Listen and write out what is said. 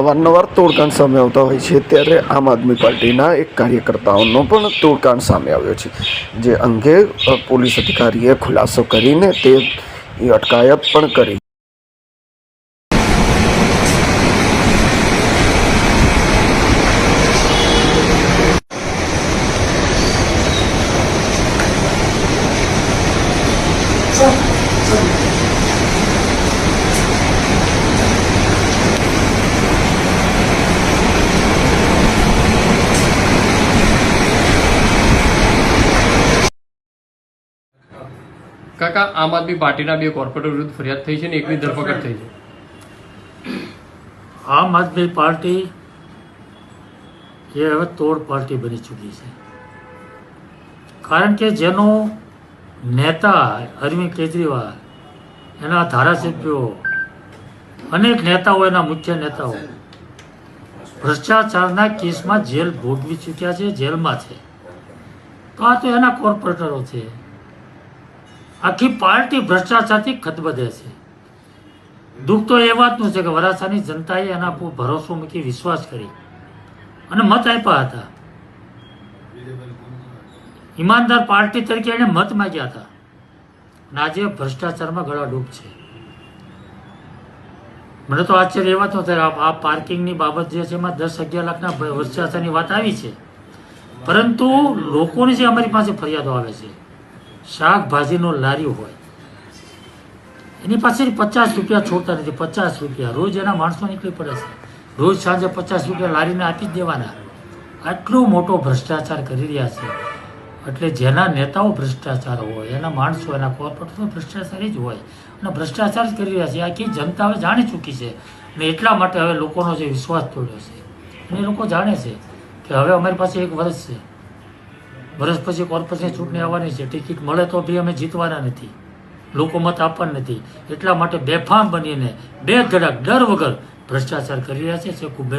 અવારનવાર તોડકાંડ સામે આવતા હોય છે. ત્યારે આમ આદમી પાર્ટીના એક કાર્યકર્તાઓનો પણ તોડકાંડ સામે આવ્યો છે. જે અંગે પોલીસ અધિકારીએ ખુલાસો કરીને તે અટકાયત પણ કરી કાકા આમ આદમી પાર્ટીના બે કોર્પોરેટર વિરુદ્ધ ફરિયાદ થઈ છે ને એકની ધરપકડ થઈ છે. આમ આદમી પાર્ટી એ હવે તોડ પાર્ટી બની ચૂકી છે. કારણ કે જેનો નેતા અરવિંદ કેજરીવાલ એના ધારાસભ્યો અનેક નેતાઓ એના મુખ્ય નેતાઓ ભ્રષ્ટાચારના કેસમાં જેલ ભોગવી ચૂક્યા છે જેલમાં છે. તો આ તો એના કોર્પોરેટરો છે. આખી પાર્ટી ભ્રષ્ટાચારથી ખતબદે છે. દુઃખ તો એ વાતનું છે કે વરાછાની જનતાએ એના પર ભરોસો મૂકી વિશ્વાસ કરી અને મત આપ્યા હતા. ઈમાનદાર પાર્ટી તરીકે એને મત માગ્યા હતા. અને આજે ભ્રષ્ટાચારમાં ગળાડૂબ છે. મને તો આશ્ચર્ય એ વાતનું થાય, આ પાર્કિંગની બાબત જે છે એમાં દસ અગિયાર લાખના ભ્રષ્ટાચારની વાત આવી છે. પરંતુ લોકોની જે અમારી પાસે ફરિયાદો આવે છે શાકભાજીનો લારી હોય. એની પાસે પચાસ રૂપિયા છોડતા નથી, પચાસ રૂપિયા. રોજ એના માણસો નીકળી પડે છે. રોજ સાંજે પચાસ રૂપિયા લારીને આપી જ દેવાના. આટલો મોટો ભ્રષ્ટાચાર કરી રહ્યા છે. એટલે જેના નેતાઓ ભ્રષ્ટાચાર હોય, એના માણસો, એના કોર્પોરેટરો ભ્રષ્ટાચારી જ હોય. અને ભ્રષ્ટાચાર જ કરી રહ્યા છે. આખી જનતા હવે જાણી ચૂકી છે. અને એટલા માટે હવે લોકોનો જે વિશ્વાસ તોડ્યો છે. અને એ લોકો જાણે છે કે હવે અમારી પાસે એક વર્ષ છે. વર્ષ પછી કોર્પોરેશન ચૂંટણી આવવાની છે. ટિકિટ મળે તો બી અમે જીતવાના નથી. લોકો મત આપવાના નથી. એટલા માટે બેફામ બનીને બે ધડક ડર વગર ભ્રષ્ટાચાર કરી રહ્યા છે. ખૂબ